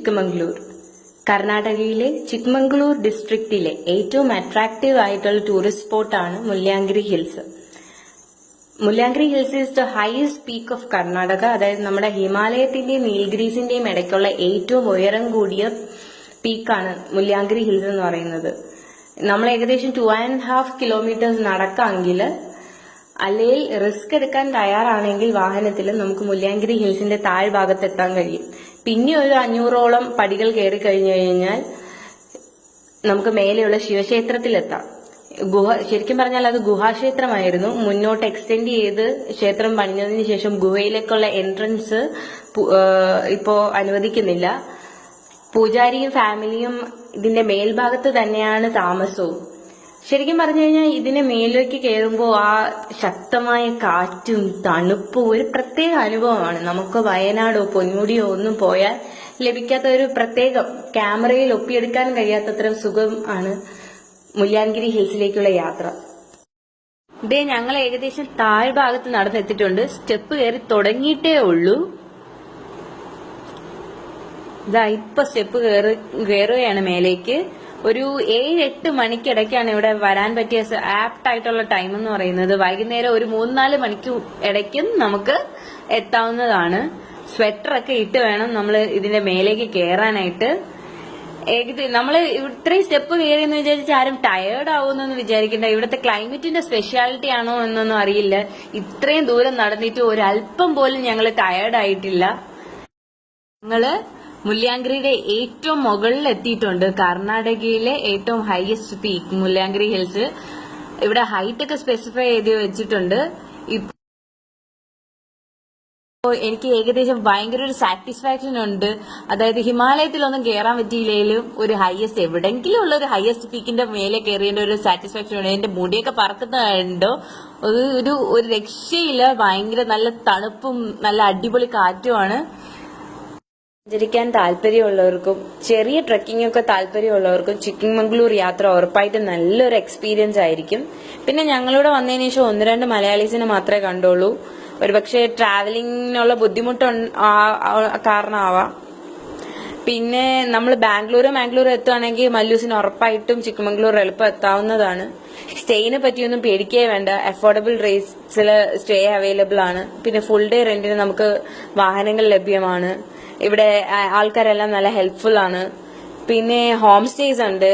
ചിക്കമംഗ്ലൂർ കർണാടകയിലെ ചിക്മംഗ്ലൂർ ഡിസ്ട്രിക്റ്റിലെ ഏറ്റവും അട്രാക്റ്റീവ് ആയിട്ടുള്ള ടൂറിസ്റ്റ് സ്പോട്ടാണ് Mullayanagiri hills Mullayanagiri hills is the highest peak of Karnataka. അതായത് നമ്മുടെ ഹിമാലയത്തിന്റെയും നീൽഗിരീസിന്റെയും ഇടയ്ക്കുള്ള ഏറ്റവും ഉയരം കൂടിയ പീക്കാണ് മുല്യാങ്കിരി ഹിൽസ് എന്ന് പറയുന്നത്. നമ്മൾ ഏകദേശം ടു ആൻഡ് ഹാഫ് കിലോമീറ്റേഴ്സ് നടക്കാമെങ്കിൽ അല്ലെങ്കിൽ റിസ്ക് എടുക്കാൻ തയ്യാറാണെങ്കിൽ വാഹനത്തിൽ നമുക്ക് മുല്യാങ്കിരി ഹിൽസിന്റെ താഴ്ഭാഗത്ത് എത്താൻ കഴിയും. പിന്നെ ഒരു അഞ്ഞൂറോളം പടികൾ കയറി കഴിഞ്ഞു കഴിഞ്ഞാൽ നമുക്ക് മേലെയുള്ള ശിവക്ഷേത്രത്തിലെത്താം. ഗുഹ ശരിക്കും പറഞ്ഞാൽ അത് ഗുഹാക്ഷേത്രമായിരുന്നു. മുന്നോട്ട് എക്സ്റ്റെൻഡ് ചെയ്ത് ക്ഷേത്രം പണിഞ്ഞതിന് ശേഷം ഗുഹയിലേക്കുള്ള എൻട്രൻസ് ഇപ്പോ അനുവദിക്കുന്നില്ല. പൂജാരിയും ഫാമിലിയും ഇതിന്റെ മേൽഭാഗത്ത് തന്നെയാണ് താമസവും. ശരിക്കും പറഞ്ഞു കഴിഞ്ഞാൽ ഇതിനെ മേലേക്ക് കയറുമ്പോൾ ആ ശക്തമായ കാറ്റും തണുപ്പും ഒരു പ്രത്യേക അനുഭവമാണ്. നമുക്ക് വയനാടോ പൊന്മുടിയോ ഒന്നും പോയാൽ ലഭിക്കാത്ത ഒരു പ്രത്യേകം ക്യാമറയിൽ ഒപ്പിയെടുക്കാൻ കഴിയാത്തത്ര സുഖം ആണ് മുല്ലാൻഗിരി ഹിൽസിലേക്കുള്ള യാത്ര. ഇതേ ഞങ്ങൾ ഏകദേശം താഴ്ഭാഗത്ത് നടന്നെത്തിയിട്ടുണ്ട്. സ്റ്റെപ്പ് കയറി തുടങ്ങിയിട്ടേ ഉള്ളൂ. ഇതാ ഇപ്പൊ സ്റ്റെപ്പ് കയറി കയറുകയാണ് മേലേക്ക്. ഒരു ഏഴ് എട്ട് മണിക്കിടയ്ക്കാണ് ഇവിടെ വരാൻ പറ്റിയ ആപ്റ്റ് ആയിട്ടുള്ള ടൈം എന്ന് പറയുന്നത്. വൈകുന്നേരം ഒരു മൂന്ന് നാല് മണിക്ക് ഇടയ്ക്കും നമുക്ക് എത്താവുന്നതാണ്. സ്വെറ്ററൊക്കെ ഇട്ട് വേണം നമ്മൾ ഇതിന്റെ മേലേക്ക് കയറാനായിട്ട് ഏകദേശം നമ്മൾ ഇത്രയും സ്റ്റെപ്പ് കയറി എന്ന് വിചാരിച്ച് ആരും ടയേർഡ് ആവുമെന്നൊന്നും വിചാരിക്കണ്ട. ഇവിടുത്തെ ക്ലൈമറ്റിന്റെ സ്പെഷ്യാലിറ്റി ആണോ എന്നൊന്നും അറിയില്ല. ഇത്രയും ദൂരം നടന്നിട്ട് ഒരല്പം പോലും ഞങ്ങൾ ടയേർഡ് ആയിട്ടില്ല. ഞങ്ങൾ മുല്യാങ്കിരിയുടെ ഏറ്റവും മുകളിൽ എത്തിയിട്ടുണ്ട് കർണാടകയിലെ ഏറ്റവും ഹയസ്റ്റ് പീക്ക് മുല്യാങ്കിരി ഹിൽസ് ഇവിടെ ഹൈറ്റ് ഒക്കെ സ്പെസിഫൈ ചെയ്ത് വെച്ചിട്ടുണ്ട്. ഇപ്പോൾ എനിക്ക് ഏകദേശം ഭയങ്കര ഒരു സാറ്റിസ്ഫാക്ഷൻ ഉണ്ട്. അതായത് ഹിമാലയത്തിലൊന്നും കയറാൻ പറ്റിയില്ലെങ്കിലും ഒരു ഹയസ്റ്റ് എവിടെങ്കിലും ഉള്ള ഒരു ഹയസ്റ്റ് പീക്കിന്റെ മേലെ കയറിയതിന്റെ ഒരു സാറ്റിസ്ഫാക്ഷൻ ഉണ്ട് എന്റെ മുടിയൊക്കെ പറക്കുന്ന കണ്ടോ ഒരു ഒരു ഒരു രക്ഷയില്ല. ഭയങ്കര നല്ല തണുപ്പും നല്ല അടിപൊളി കാറ്റുമാണ്. സഞ്ചരിക്കാൻ താല്പര്യമുള്ളവർക്കും ചെറിയ ട്രക്കിംഗ് ഒക്കെ താല്പര്യമുള്ളവർക്കും ചിക്കിമംഗ്ലൂർ യാത്ര ഉറപ്പായിട്ടും നല്ലൊരു എക്സ്പീരിയൻസ് ആയിരിക്കും. പിന്നെ ഞങ്ങളിവിടെ വന്നതിന് ശേഷം ഒന്ന് രണ്ട് മലയാളീസിനെ മാത്രമേ കണ്ടുള്ളൂ. ഒരുപക്ഷെ ട്രാവലിങ്ങിനുള്ള ബുദ്ധിമുട്ട് കാരണമാവാം. പിന്നെ നമ്മൾ ബാംഗ്ലൂർ മാംഗ്ലൂർ എത്തുകയാണെങ്കിൽ മല്ലൂസിന് ഉറപ്പായിട്ടും ചിക്കമംഗ്ലൂർ എളുപ്പം എത്താവുന്നതാണ് സ്റ്റേയിനെ പറ്റിയൊന്നും പേടിക്കേ വേണ്ട. അഫോർഡബിൾ റേറ്റ്സിൽ സ്റ്റേ അവൈലബിൾ ആണ്. പിന്നെ ഫുൾ ഡേ റെന്റിന് നമുക്ക് വാഹനങ്ങൾ ലഭ്യമാണ്. ഇവിടെ ആൾക്കാരെല്ലാം നല്ല ഹെൽപ്ഫുൾ ആണ്. പിന്നെ ഹോം സ്റ്റേസ് ഉണ്ട്.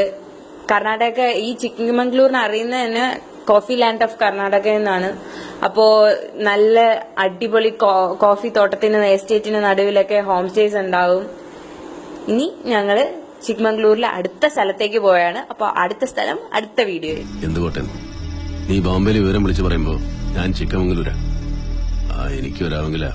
കർണാടക ഈ ചിക്കമംഗ്ലൂരിനെ അറിയുന്ന തന്നെ കോഫി ലാൻഡ് ഓഫ് കർണാടക എന്നാണ്. അപ്പോ നല്ല അടിപൊളി കോഫി തോട്ടത്തിന് എസ്റ്റേറ്റിന് നടുവിലൊക്കെ ഹോം സ്റ്റേസ് ഉണ്ടാവും. ഇനി ഞങ്ങൾ ചിക്മംഗ്ലൂരിലെ അടുത്ത സ്ഥലത്തേക്ക് പോയാണ്. അപ്പൊ അടുത്ത സ്ഥലം അടുത്ത വീഡിയോയിൽ. എന്തുകൊട്ടൻ നീ ബോംബെയിൽ വിവരം വിളിച്ചു പറയുമ്പോ ഞാൻ ചിക്കമംഗ്ലൂരാ ആ എനിക്ക് വരാമെങ്കിലാ